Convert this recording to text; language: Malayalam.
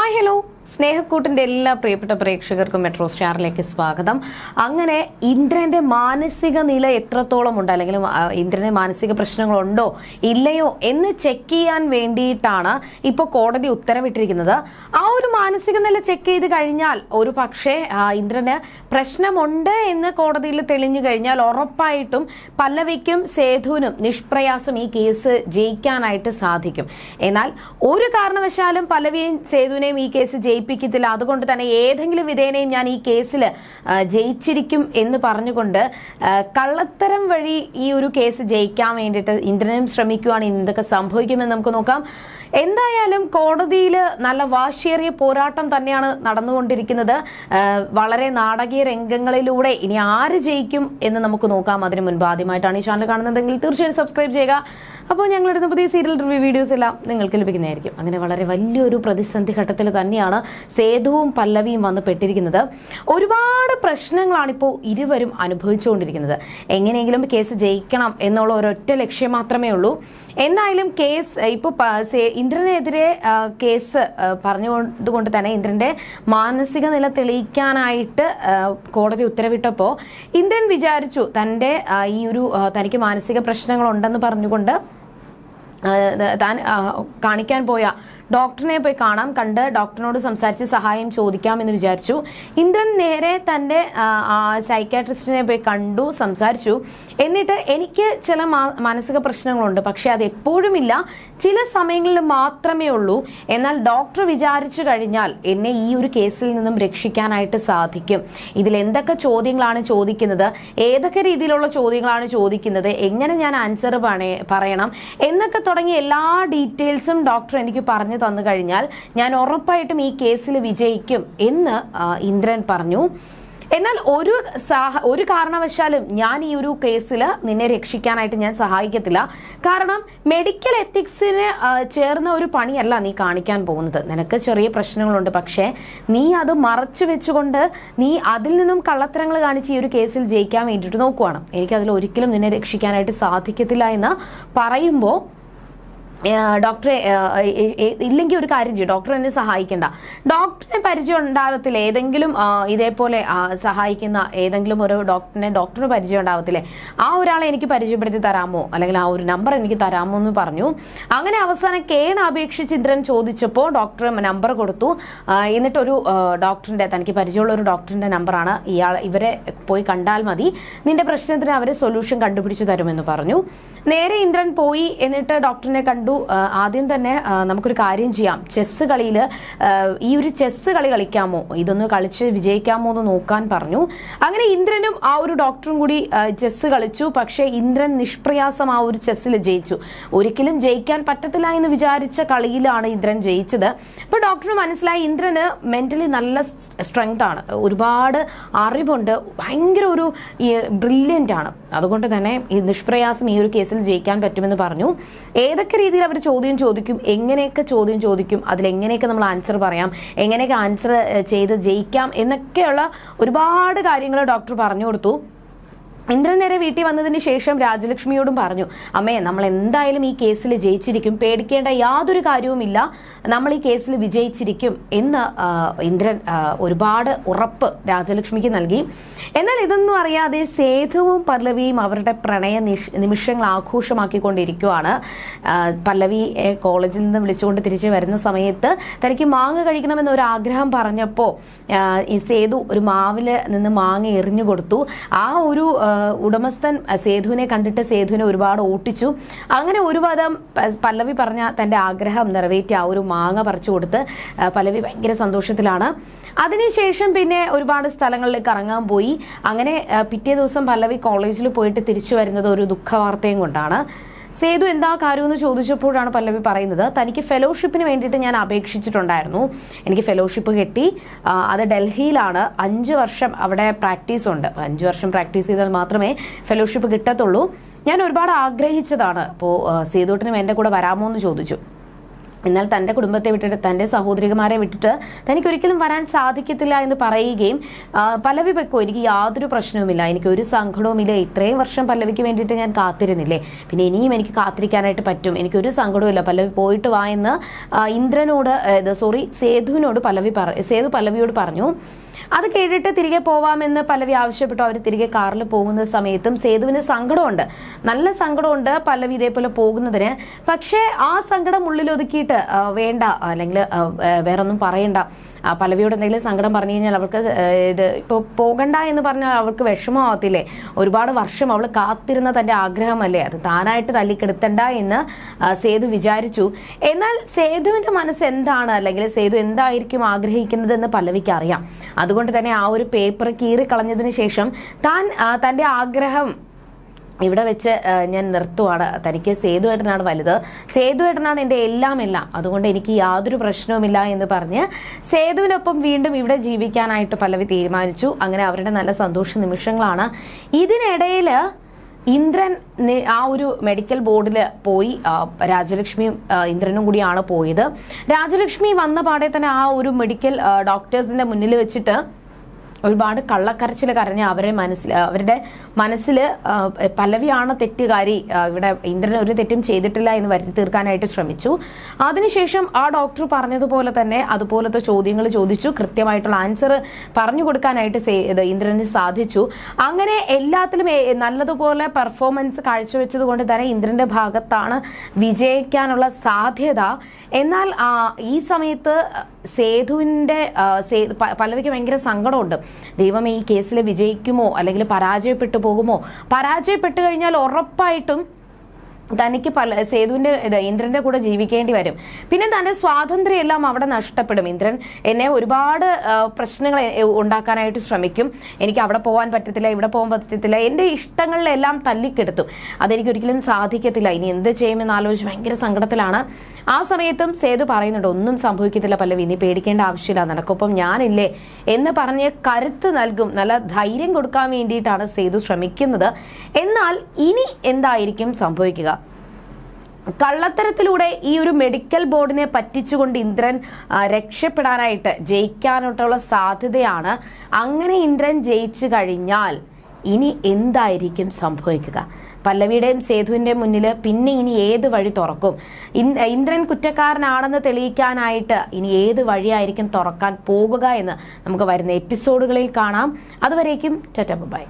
ഹായ് ഹലോ സ്നേഹക്കൂട്ടിന്റെ എല്ലാ പ്രിയപ്പെട്ട പ്രേക്ഷകർക്കും മെട്രോ സ്റ്റാറിലേക്ക് സ്വാഗതം. അങ്ങനെ ഇന്ദ്രന്റെ മാനസിക നില എത്രത്തോളം ഉണ്ട്? അല്ലെങ്കിൽ ഇന്ദ്രന്റെ ഇന്ദ്രന് മാനസിക പ്രശ്നങ്ങളുണ്ടോ? ഇല്ലയോ? എന്ന് ചെക്ക് ചെയ്യാൻ വേണ്ടിയിട്ടാണ് ഇപ്പോൾ കോടതി ഉത്തരവിട്ടിരിക്കുന്നത്. ആ ഒരു മാനസിക നില ചെക്ക് ചെയ്ത് കഴിഞ്ഞാൽ ഒരു പക്ഷേ ഇന്ദ്രന് പ്രശ്നമുണ്ട് എന്ന് കോടതിയിൽ തെളിഞ്ഞു കഴിഞ്ഞാൽ ഉറപ്പായിട്ടും പല്ലവിക്കും സേതുവിനും നിഷ്പ്രയാസം ഈ കേസ് ജയിക്കാനായിട്ട് സാധിക്കും. എന്നാൽ ഒരു കാരണവശാലും പല്ലവിയും സേതുവിനെയും ഈ കേസ് ജയിപ്പിക്കത്തില്ല. അതുകൊണ്ട് തന്നെ ഏതെങ്കിലും വിധേനയും ഞാൻ ഈ കേസിൽ ജയിച്ചിരിക്കും എന്ന് പറഞ്ഞുകൊണ്ട് കള്ളത്തരം വഴി ഈ ഒരു കേസ് ജയിക്കാൻ വേണ്ടിയിട്ട് ഇന്ദ്രനും ശ്രമിക്കുവാണ് എന്തൊക്കെ സംഭവിക്കുമെന്ന് നമുക്ക് നോക്കാം. എന്തായാലും കോടതിയിൽ നല്ല വാശിയേറിയ പോരാട്ടം തന്നെയാണ് നടന്നുകൊണ്ടിരിക്കുന്നത്. വളരെ നാടകീയ രംഗങ്ങളിലൂടെ ഇനി ആര് ജയിക്കും എന്ന് നമുക്ക് നോക്കാം. അതിന് മുൻപ് ആദ്യമായിട്ടാണ് ഈ ചാനൽ കാണുന്നതെങ്കിൽ തീർച്ചയായും സബ്സ്ക്രൈബ് ചെയ്യുക. അപ്പോൾ ഞങ്ങളുടെ പുതിയ സീരിയൽ റിവ്യൂ വീഡിയോസ് എല്ലാം നിങ്ങൾക്ക് ലഭിക്കുന്നതായിരിക്കും. അങ്ങനെ വളരെ വലിയൊരു പ്രതിസന്ധി ഘട്ടത്തിൽ തന്നെയാണ് സേതുവും പല്ലവിയും വന്ന് പെട്ടിരിക്കുന്നത്. ഒരുപാട് പ്രശ്നങ്ങളാണിപ്പോൾ ഇരുവരും അനുഭവിച്ചുകൊണ്ടിരിക്കുന്നത്. എങ്ങനെയെങ്കിലും കേസ് ജയിക്കണം എന്നുള്ള ഒരൊറ്റ ലക്ഷ്യം മാത്രമേ ഉള്ളൂ. എന്തായാലും കേസ് ഇപ്പോൾ ഇന്ദ്രനെതിരെ കേസ് പറഞ്ഞുകൊണ്ടുകൊണ്ട് പറഞ്ഞുകൊണ്ട് തന്നെ ഇന്ദ്രന്റെ മാനസിക നില തെളിയിക്കാനായിട്ട് കോടതി ഉത്തരവിട്ടപ്പോൾ ഇന്ദ്രൻ വിചാരിച്ചു തന്റെ ഈ ഒരു തനിക്ക് മാനസിക പ്രശ്നങ്ങളുണ്ടെന്ന് പറഞ്ഞുകൊണ്ട് താൻ കാണിക്കാൻ പോയ ഡോക്ടറിനെ പോയി കാണാം കണ്ട് ഡോക്ടറിനോട് സംസാരിച്ച് സഹായം ചോദിക്കാം എന്ന് വിചാരിച്ചു. ഇന്ദ്രൻ നേരെ തന്റെ സൈക്കാട്രിസ്റ്റിനെ പോയി കണ്ടു സംസാരിച്ചു. എന്നിട്ട് എനിക്ക് ചില മാനസിക പ്രശ്നങ്ങളുണ്ട് പക്ഷെ അത് എപ്പോഴും ഇല്ല ചില സമയങ്ങളിൽ മാത്രമേ ഉള്ളൂ. എന്നാൽ ഡോക്ടർ വിചാരിച്ചു കഴിഞ്ഞാൽ എന്നെ ഈ ഒരു കേസിൽ നിന്നും രക്ഷിക്കാനായിട്ട് സാധിക്കും. ഇതിൽ എന്തൊക്കെ ചോദ്യങ്ങളാണ് ചോദിക്കുന്നത്? ഏതൊക്കെ രീതിയിലുള്ള ചോദ്യങ്ങളാണ് ചോദിക്കുന്നത്? എങ്ങനെ ഞാൻ ആൻസർ പറയണം? എന്നൊക്കെ തുടങ്ങിയ എല്ലാ ഡീറ്റെയിൽസും ഡോക്ടർ എനിക്ക് പറഞ്ഞു തന്നു കഴിഞ്ഞാൽ ഞാൻ ഉറപ്പായിട്ടും ഈ കേസിൽ വിജയിക്കും എന്ന് ഇന്ദ്രൻ പറഞ്ഞു. എന്നാൽ ഒരു സാഹ ഒരു കാരണവശാലും ഞാൻ ഈ ഒരു കേസിൽ നിന്നെ രക്ഷിക്കാനായിട്ട് ഞാൻ സഹായിക്കത്തില്ല. കാരണം മെഡിക്കൽ എത്തിക്സിന് ചേർന്ന ഒരു പണിയല്ല നീ കാണിക്കാൻ പോകുന്നത്. നിനക്ക് ചെറിയ പ്രശ്നങ്ങളുണ്ട് പക്ഷേ നീ അത് മറച്ചു വെച്ചുകൊണ്ട് നീ അതിൽ നിന്നും കള്ളത്തരങ്ങൾ കാണിച്ച് ഈ ഒരു കേസിൽ ജയിക്കാൻ വേണ്ടിയിട്ട് നോക്കുവാണ്. എനിക്കതിൽ ഒരിക്കലും നിന്നെ രക്ഷിക്കാനായിട്ട് സാധിക്കത്തില്ല എന്ന് പറയുമ്പോൾ ഡോക്ടറെ ഇല്ലെങ്കിൽ ഒരു കാര്യം ചെയ്യും. ഡോക്ടർ എന്നെ സഹായിക്കണ്ട. ഡോക്ടറെ പരിചയം ഉണ്ടാവത്തില്ല ഏതെങ്കിലും ഇതേപോലെ സഹായിക്കുന്ന ഏതെങ്കിലും ഒരു ഡോക്ടറിനെ ഡോക്ടറിന് പരിചയം ഉണ്ടാവത്തില്ലേ ആ ഒരാളെ എനിക്ക് പരിചയപ്പെടുത്തി തരാമോ? അല്ലെങ്കിൽ ആ ഒരു നമ്പർ എനിക്ക് തരാമോ എന്ന് പറഞ്ഞു. അങ്ങനെ അവസാനം കേണ് അപേക്ഷിച്ച് ഇന്ദ്രൻ ചോദിച്ചപ്പോൾ ഡോക്ടർ നമ്പർ കൊടുത്തു. എന്നിട്ടൊരു ഡോക്ടറിന്റെ തനിക്ക് പരിചയമുള്ള ഒരു ഡോക്ടറിന്റെ നമ്പറാണ് ഇയാൾ ഇവരെ പോയി കണ്ടാൽ മതി. നിന്റെ പ്രശ്നത്തിന് അവരെ സൊല്യൂഷൻ കണ്ടുപിടിച്ച് തരുമെന്ന് പറഞ്ഞു. നേരെ ഇന്ദ്രൻ പോയി. എന്നിട്ട് ഡോക്ടറിനെ കണ്ടു. ആ, ആദ്യം തന്നെ നമുക്കൊരു കാര്യം ചെയ്യാം. ചെസ്സ് കളിയിൽ ഈ ഒരു ചെസ്സ് കളി കളിക്കാമോ? ഇതൊന്ന് കളിച്ച് വിജയിക്കാമോ എന്ന് നോക്കാൻ പറഞ്ഞു. അങ്ങനെ ഇന്ദ്രനും ആ ഒരു ഡോക്ടറും കൂടി ചെസ്സ് കളിച്ചു. പക്ഷേ ഇന്ദ്രൻ നിഷ്പ്രയാസം ആ ഒരു ചെസ്സിൽ ജയിച്ചു. ഒരിക്കലും ജയിക്കാൻ പറ്റത്തില്ല എന്ന് വിചാരിച്ച കളിയിലാണ് ഇന്ദ്രൻ ജയിച്ചത്. അപ്പൊ ഡോക്ടറിന് മനസ്സിലായി ഇന്ദ്രന് മെന്റലി നല്ല സ്ട്രെങ്ത് ആണ്. ഒരുപാട് അറിവുണ്ട്. ഭയങ്കര ഒരു ബ്രില്യന്റ് ആണ്. അതുകൊണ്ട് തന്നെ ഈ നിഷ്പ്രയാസം ഈ ഒരു കേസിൽ ജയിക്കാൻ പറ്റുമെന്ന് പറഞ്ഞു. ഏതൊക്കെ രീതിയിൽ അവർ ചോദ്യം ചോദിക്കും എങ്ങനെയൊക്കെ ചോദ്യം ചോദിക്കും അതിലെങ്ങനെയൊക്കെ നമ്മൾ ആൻസർ പറയാം എങ്ങനെയൊക്കെ ആൻസർ ചെയ്ത് ജയിക്കാം എന്നൊക്കെയുള്ള ഒരുപാട് കാര്യങ്ങൾ ഡോക്ടർ പറഞ്ഞു കൊടുത്തു. ഇന്ദ്രൻ നേരെ വീട്ടിൽ വന്നതിന് ശേഷം രാജലക്ഷ്മിയോടും പറഞ്ഞു അമ്മേ നമ്മൾ എന്തായാലും ഈ കേസിൽ ജയിച്ചിരിക്കും. പേടിക്കേണ്ട യാതൊരു കാര്യവുമില്ല. നമ്മൾ ഈ കേസിൽ വിജയിച്ചിരിക്കും എന്ന് ഇന്ദ്രൻ ഒരുപാട് ഉറപ്പ് രാജലക്ഷ്മിക്ക് നൽകി. എന്നാൽ ഇതൊന്നും അറിയാതെ സേതുവും പല്ലവിയും അവരുടെ പ്രണയ നിമിഷങ്ങൾ ആഘോഷമാക്കിക്കൊണ്ടിരിക്കുവാണ്. പല്ലവി കോളേജിൽ നിന്ന് വിളിച്ചുകൊണ്ട് തിരിച്ചു വരുന്ന സമയത്ത് തനിക്ക് മാങ്ങ കഴിക്കണമെന്ന് ഒരു ആഗ്രഹം പറഞ്ഞപ്പോൾ ഈ സേതു ഒരു മാവിൽ നിന്ന് മാങ്ങ എറിഞ്ഞു കൊടുത്തു. ആ ഒരു ഉടമസ്ഥൻ സേതുവിനെ കണ്ടിട്ട് സേതുവിനെ ഒരുപാട് ഓട്ടിച്ചു. അങ്ങനെ ഒരു പദം പല്ലവി പറഞ്ഞ തന്റെ ആഗ്രഹം നിറവേറ്റി ആ ഒരു മാങ്ങ പറിച്ചു കൊടുത്ത് പല്ലവി ഭയങ്കര സന്തോഷത്തിലാണ്. അതിനുശേഷം പിന്നെ ഒരുപാട് സ്ഥലങ്ങളിലേക്ക് ഇറങ്ങാൻ പോയി. അങ്ങനെ പിറ്റേ ദിവസം പല്ലവി കോളേജിൽ പോയിട്ട് തിരിച്ചു വരുന്നത് ഒരു ദുഃഖവാർത്തയും കൊണ്ടാണ്. സേതു എന്താ കാര്യമെന്ന് ചോദിച്ചപ്പോഴാണ് പല്ലവി പറയുന്നത്. തനിക്ക് ഫെലോഷിപ്പിന് വേണ്ടിയിട്ട് ഞാൻ അപേക്ഷിച്ചിട്ടുണ്ടായിരുന്നു. എനിക്ക് ഫെലോഷിപ്പ് കിട്ടി. അത് ഡൽഹിയിലാണ്. അഞ്ച് വർഷം അവിടെ പ്രാക്ടീസ് ഉണ്ട്. അഞ്ച് വർഷം പ്രാക്ടീസ് ചെയ്താൽ മാത്രമേ ഫെലോഷിപ്പ് കിട്ടത്തുള്ളൂ. ഞാൻ ഒരുപാട് ആഗ്രഹിച്ചതാണ്. അപ്പോൾ സേതുട്ടിനും എന്റെ കൂടെ വരാമോ എന്ന് ചോദിച്ചു. എന്നാൽ തന്റെ കുടുംബത്തെ വിട്ടിട്ട് തന്റെ സഹോദരിമാരെ വിട്ടിട്ട് തനിക്ക് ഒരിക്കലും വരാൻ സാധിക്കത്തില്ല എന്ന് പറയുകയും പല്ലവി വെക്കോ എനിക്ക് യാതൊരു പ്രശ്നവുമില്ല. എനിക്ക് ഒരു സങ്കടവുമില്ല. ഇത്രയും വർഷം പല്ലവിക്ക് വേണ്ടിയിട്ട് ഞാൻ കാത്തിരുന്നില്ലേ? പിന്നെ ഇനിയും എനിക്ക് കാത്തിരിക്കാനായിട്ട് പറ്റും. എനിക്കൊരു സങ്കടവുമില്ല. പല്ലവി പോയിട്ട് വാ എന്ന് ഇന്ദ്രനോട് സോറി സേതുവിനോട് പല്ലവി പറ സേതു പല്ലവിയോട് പറഞ്ഞു അത് കേട്ടിട്ട് തിരികെ പോവാമെന്ന് പലവി ആവശ്യപ്പെട്ടു. അവർ തിരികെ കാറിൽ പോകുന്ന സമയത്തും സേതുവിന് സങ്കടമുണ്ട്. നല്ല സങ്കടമുണ്ട് പല്ലവി ഇതേപോലെ പോകുന്നതിന്. പക്ഷേ ആ സങ്കടം ഉള്ളിൽ ഒതുക്കിയിട്ട് വേണ്ട അല്ലെങ്കിൽ വേറൊന്നും പറയണ്ട. ആ, പല്ലവിയോട് എന്തെങ്കിലും സങ്കടം പറഞ്ഞു കഴിഞ്ഞാൽ അവൾക്ക് ഇത് ഇപ്പോൾ പോകണ്ട എന്ന് പറഞ്ഞാൽ അവൾക്ക് വിഷമമാവത്തില്ലേ? ഒരുപാട് വർഷം അവൾ കാത്തിരുന്ന തന്റെ ആഗ്രഹമല്ലേ? അത് താനായിട്ട് തല്ലിക്കെടുത്തണ്ട എന്ന് സേതു വിചാരിച്ചു. എന്നാൽ സേതുവിന്റെ മനസ്സ് എന്താണ്? അല്ലെങ്കിൽ സേതു എന്തായിരിക്കും ആഗ്രഹിക്കുന്നതെന്ന് പല്ലവിക്ക് അറിയാം അതുകൊണ്ട് തന്നെ ആ ഒരു പേപ്പർ കീറിക്കളഞ്ഞതിന് ശേഷം താൻ തന്റെ ആഗ്രഹം ഇവിടെ വെച്ച് ഞാൻ നിർത്തുവാണ്. തനിക്ക് സേതുവേട്ടനാണ് വലുത്. സേതുവേട്ടനാണ് എന്റെ എല്ലാം എല്ലാം. അതുകൊണ്ട് എനിക്ക് യാതൊരു പ്രശ്നവുമില്ല എന്ന് പറഞ്ഞ് സേതുവിനൊപ്പം വീണ്ടും ഇവിടെ ജീവിക്കാനായിട്ട് പല്ലവി തീരുമാനിച്ചു. അങ്ങനെ അവരുടെ നല്ല സന്തോഷ നിമിഷങ്ങളാണ്. ഇതിനിടയിൽ ഇന്ദ്രൻ ആ ഒരു മെഡിക്കൽ ബോർഡിൽ പോയി രാജലക്ഷ്മിയും ഇന്ദ്രനും കൂടിയാണ് പോയത്. രാജലക്ഷ്മി വന്ന പാടെ തന്നെ ആ ഒരു മെഡിക്കൽ ഡോക്ടേഴ്സിന്റെ മുന്നിൽ വെച്ചിട്ട് ഒരുപാട് കള്ളക്കരച്ചിൽ കരഞ്ഞ് അവരെ മനസ്സിൽ അവരുടെ മനസ്സിൽ പല്ലവിയാണ് തെറ്റുകാരി ഇവിടെ ഇന്ദ്രൻ ഒരു തെറ്റും ചെയ്തിട്ടില്ല എന്ന് വരുത്തി തീർക്കാനായിട്ട് ശ്രമിച്ചു. അതിനുശേഷം ആ ഡോക്ടർ പറഞ്ഞതുപോലെ തന്നെ അതുപോലത്തെ ചോദ്യങ്ങൾ ചോദിച്ചു. കൃത്യമായിട്ടുള്ള ആൻസർ പറഞ്ഞു കൊടുക്കാനായിട്ട് ഇന്ദ്രന് സാധിച്ചു. അങ്ങനെ എല്ലാത്തിലും നല്ലതുപോലെ പെർഫോമൻസ് കാഴ്ചവെച്ചത് കൊണ്ട് തന്നെ ഇന്ദ്രന്റെ ഭാഗത്താണ് വിജയിക്കാനുള്ള സാധ്യത. എന്നാൽ ഈ സമയത്ത് സേതുവിന്റെ പല്ലവിക്ക് ഭയങ്കര സങ്കടമുണ്ട്. ദൈവം ഈ കേസിൽ വിജയിക്കുമോ? അല്ലെങ്കിൽ പരാജയപ്പെട്ടു പോകുമോ? പരാജയപ്പെട്ടു കഴിഞ്ഞാൽ ഉറപ്പായിട്ടും തനിക്ക് പല സേതുവിന്റെ ഇന്ദ്രന്റെ കൂടെ ജീവിക്കേണ്ടി വരും. പിന്നെ തന്റെ സ്വാതന്ത്ര്യം എല്ലാം അവിടെ നഷ്ടപ്പെടും. ഇന്ദ്രൻ എന്നെ ഒരുപാട് പ്രശ്നങ്ങൾ ഉണ്ടാക്കാനായിട്ട് ശ്രമിക്കും. എനിക്ക് അവിടെ പോകാൻ പറ്റത്തില്ല ഇവിടെ പോകാൻ പറ്റത്തില്ല. എന്റെ ഇഷ്ടങ്ങളിലെല്ലാം തല്ലിക്കെടുത്തു. അതെനിക്ക് ഒരിക്കലും സാധിക്കത്തില്ല. ഇനി എന്ത് ചെയ്യുമെന്ന് ആലോചിച്ച് ഭയങ്കര സങ്കടത്തിലാണ്. ആ സമയത്തും സേതു പറയുന്നുണ്ട് ഒന്നും സംഭവിക്കത്തില്ല പല്ലവി ഇനി പേടിക്കേണ്ട ആവശ്യമില്ല. നിനക്കൊപ്പം ഞാനില്ലേ എന്ന് പറഞ്ഞ് കരുത്ത് നൽകും. നല്ല ധൈര്യം കൊടുക്കാൻ വേണ്ടിയിട്ടാണ് സേതു ശ്രമിക്കുന്നത്. എന്നാൽ ഇനി എന്തായിരിക്കും സംഭവിക്കുക? കള്ളത്തരത്തിലൂടെ ഈ ഒരു മെഡിക്കൽ ബോർഡിനെ പറ്റിച്ചുകൊണ്ട് ഇന്ദ്രൻ രക്ഷപ്പെടാനായിട്ട് ജയിക്കാനായിട്ടുള്ള സാധ്യതയാണ്. അങ്ങനെ ഇന്ദ്രൻ ജയിച്ചു കഴിഞ്ഞാൽ ഇനി എന്തായിരിക്കും സംഭവിക്കുക? പല്ലവിയുടെയും സേതുവിന്റെയും മുന്നിൽ പിന്നെ ഇനി ഏത് വഴി തുറക്കും? ഇന്ദ്രൻ കുറ്റക്കാരനാണെന്ന് തെളിയിക്കാനായിട്ട് ഇനി ഏത് വഴിയായിരിക്കും തുറക്കാൻ പോകുക എന്ന് നമുക്ക് വരുന്ന എപ്പിസോഡുകളിൽ കാണാം. അതുവരേക്കും ചറ്റപ്പ് ബൈ.